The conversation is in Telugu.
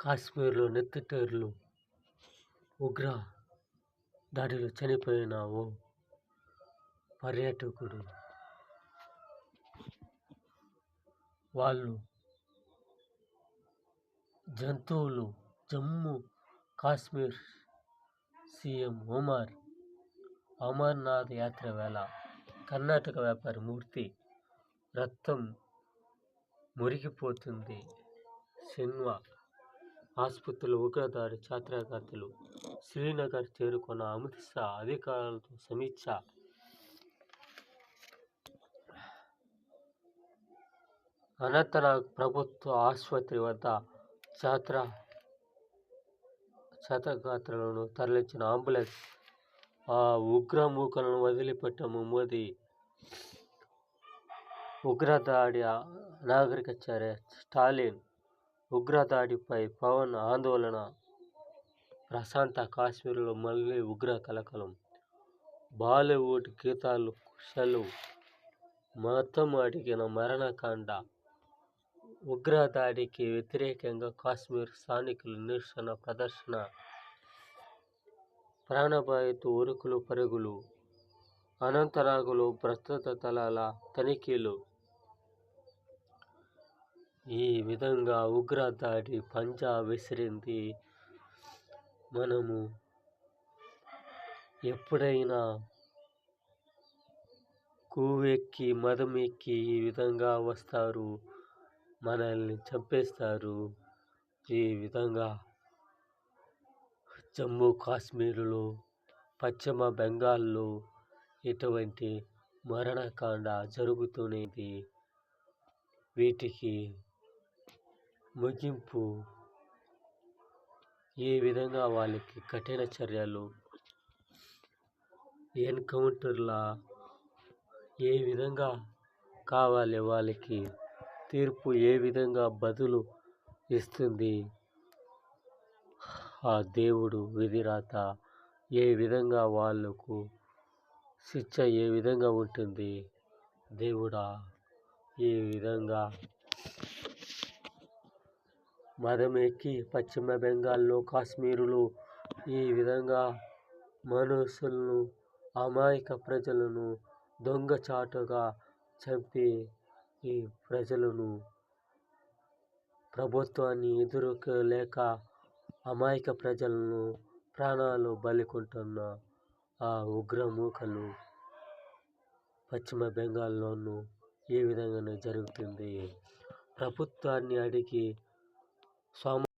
కాశ్మీర్లో నెత్తిటేర్లు ఉగ్ర దాడిలో చనిపోయిన ఓ పర్యాటకుడు. వాళ్ళు జంతువులు జమ్మూ కాశ్మీర్ సీఎం ఒమర్ అమర్నాథ్ యాత్ర వేళ కర్ణాటక వ్యాపారి మూర్తి రక్తం మురిగిపోతుంది. సిన్వా ఆసుపత్రిలో ఉగ్రదాడి ఛాత్రఘాతులు శ్రీనగర్ చేరుకున్న అమిత్ షా అధికారులతో సమీక్ష. అనంతనాగ్ ప్రభుత్వ ఆసుపత్రి వద్ద ఛాత్ర ఛాత్రఘాతులను తరలించిన అంబులెన్స్ ఆ ఉగ్రమూకలను వదిలిపెట్టాము మోదీ ఉగ్రదాడి నాగరిక చర్య స్టాలిన్ ఉగ్రదాడిపై పవన్ ఆందోళన. ప్రశాంత కాశ్మీర్లో మళ్ళీ ఉగ్ర కలకలం. బాలీవుడ్ గీతాలు కుశలు. మతం అడిగిన మరణకాండ. ఉగ్రదాడికి వ్యతిరేకంగా కాశ్మీర్ స్థానికులు నిరసన ప్రదర్శన. ప్రాణభయంతో ఉరుకులు పరుగులు. అనంతరాగులు భద్రత దళాల తనిఖీలు. ఈ విధంగా ఉగ్రదాడి పంజా విసిరింది. మనము ఎప్పుడైనా కొవ్వెక్కి మదం ఎక్కి ఈ విధంగా వస్తారు. మనల్ని చంపేస్తారు. ఈ విధంగా జమ్మూ కాశ్మీర్లో పశ్చిమ బెంగాల్లో ఇటువంటి మరణకాండ జరుగుతున్నది వీటికి ముగింపు. ఏ విధంగా వాళ్ళకి కఠిన చర్యలు ఎన్కౌంటర్లా ఏ విధంగా కావాలి వాళ్ళకి తీర్పు ఏ విధంగా బదులు ఇస్తుంది ఆ దేవుడు విధిరాత ఏ విధంగా వాళ్ళకు శిక్ష ఏ విధంగా ఉంటుంది దేవుడా ఈ విధంగా మదం ఎక్కి పశ్చిమ బెంగాల్లో కాశ్మీరులో ఈ విధంగా మనుషులను అమాయక ప్రజలను దొంగచాటుగా చంపి ఈ ప్రజలను ప్రభుత్వాన్ని ఎదుర్కోలేక అమాయక ప్రజలను ప్రాణాలు బలికొంటున్న ఆ ఉగ్రమూకలు పశ్చిమ బెంగాల్లోనూ ఈ విధంగానే జరుగుతుంది. ప్రభుత్వాన్ని అడిగి Sağ